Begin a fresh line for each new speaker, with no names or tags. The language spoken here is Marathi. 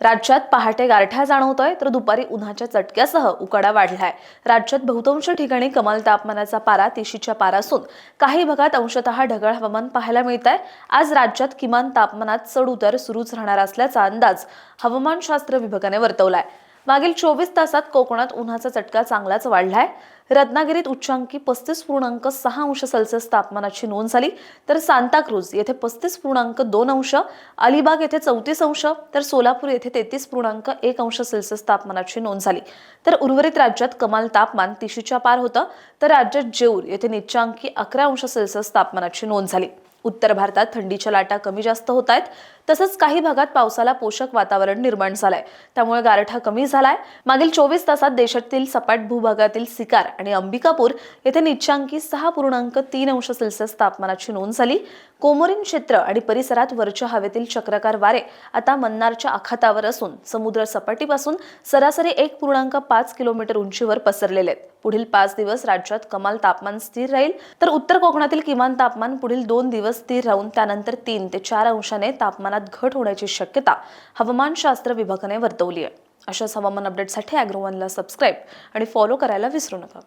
राज्यात पहाटे गारठा जाणवतोय तर दुपारी उन्हाच्या चटक्यासह उकाडा वाढलाय. राज्यात बहुतांश ठिकाणी कमाल तापमानाचा पारा तिशीच्या पार असून काही भागात अंशतः ढगाळ हवामान पाहायला मिळत आहे आज राज्यात किमान तापमानात चढ उतार सुरूच राहणार असल्याचा अंदाज हवामानशास्त्र विभागाने वर्तवलाय. मागील चोवीस तासात कोकणात उन्हाचा चटका चांगलाच वाढलाय. रत्नागिरीत उच्चांकी पस्तीस पूर्णांक सहा अंश सेल्सिअस तापमानाची नोंद झाली. तर सांताक्रूज येथे पस्तीस पूर्णांक दोन अंश अलिबाग येथे चौतीस अंश तर सोलापूर येथे तेहतीस पूर्णांक एक अंश सेल्सिअस तापमानाची नोंद झाली. तर उर्वरित राज्यात कमाल तापमान तिशीच्या पार होतं. तर राज्यात जेऊर येथे निच्चांकी अकरा अंश सेल्सिअस तापमानाची नोंद झाली. उत्तर भारतात थंडीच्या लाटा कमी जास्त होत आहेत. तसंच काही भागात पावसाला पोषक वातावरण निर्माण झालंय. त्यामुळे गारठा कमी झालाय. मागील चोवीस तासात देशातील सपाट भूभागातील सिकार आणि अंबिकापूर येथे निच्चांकी सहा पूर्णांक तीन अंश सेल्सिअस तापमानाची नोंद झाली. कोमोरिन क्षेत्र आणि परिसरात वरच्या हवेतील चक्रकार वारे आता मन्नारच्या आखातावर असून समुद्र सपाटीपासून सरासरी एक पूर्णांक पाच किलोमीटर उंचीवर पसरलेले आहेत. पुढील पाच दिवस राज्यात कमाल तापमान स्थिर राहील. तर उत्तर कोकणातील किमान तापमान पुढील दोन दिवस स्थिर राहून त्यानंतर तीन ते चार अंशाने तापमानात घट होण्याची शक्यता हवामानशास्त्र विभागाने वर्तवली आहे. अशाच हवामान अपडेटसाठी अॅग्रोवनला सबस्क्राईब आणि फॉलो करायला विसरू नका.